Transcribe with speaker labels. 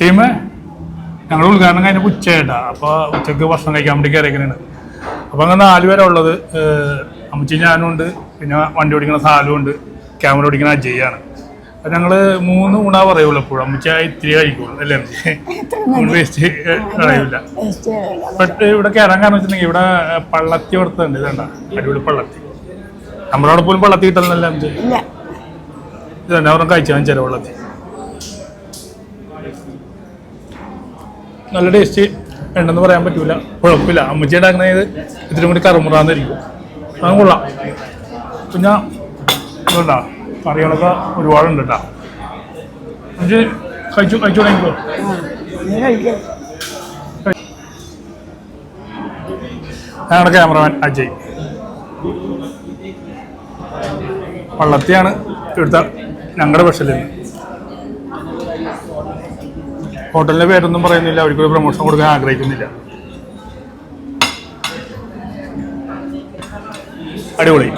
Speaker 1: Team ഞങ്ങൾ ഉദ്ഘാടനം കഴിഞ്ഞ ഉച്ചയായിട്ടാ. അപ്പോൾ ഉച്ചയ്ക്ക് ഭക്ഷണം കഴിക്കാൻ വേണ്ടി കയറിയിരിക്കണാണ് അപ്പോൾ അങ്ങനെ നാല് പേരാ ഉള്ളത്. അമ്മച്ചി ഞാനും ഉണ്ട്. പിന്നെ വണ്ടി ഓടിക്കുന്ന സാലും ഉണ്ട്. ക്യാമറ ഓടിക്കുന്ന അജയ്യാണ് അപ്പം ഞങ്ങൾ മൂന്ന് ഊണാ പറയുള്ളൂ എപ്പോഴും അമ്മച്ചി ഇത്തിരി കഴിക്കുള്ളൂ അല്ലേ അമ്മച്ചി? വേസ്റ്റ് കളയില്ല ബട്ട് ഇവിടെ കയറാൻ കാരണം വെച്ചിട്ടുണ്ടെങ്കിൽ ഇവിടെ പള്ളത്തി കൊടുത്തുണ്ട് ഇതണ്ട അടിപൊളി പള്ളത്തി. നമ്മളവിടെ പോലും പള്ളത്തി കിട്ടുന്നില്ല അമ്മച്ചി.
Speaker 2: ഇതന്നെ
Speaker 1: ഇത് അവരും കഴിച്ചാൽ ചില വെള്ളത്തിൽ നല്ല ടേസ്റ്റ് ഉണ്ടെന്ന് പറയാൻ പറ്റൂല. കുഴപ്പമില്ല. അമ്മച്ചി ഉണ്ടാക്കുന്നത് ഇത്തിരി കൂടി കറുമുറാന്നിരിക്കും അത് കൊള്ളാം. പിന്നെ ഇതുണ്ടാ? കറികളൊക്കെ ഒരുപാടുണ്ട് കേട്ടോ. അമ്മച്ചി കഴിച്ചു കഴിച്ചു തുടങ്ങിക്കോ? ഞങ്ങളുടെ ക്യാമറമാൻ അജയ്. വള്ളത്തിയാണ് ഇവിടുത്തെ ഞങ്ങളുടെ സ്പെഷ്യൽ ഹോട്ടലിന്റെ പേരൊന്നും പറയുന്നില്ല. അവർക്കൊരു പ്രൊമോഷൻ കൊടുക്കാൻ ആഗ്രഹിക്കുന്നില്ല. അടിപൊളി.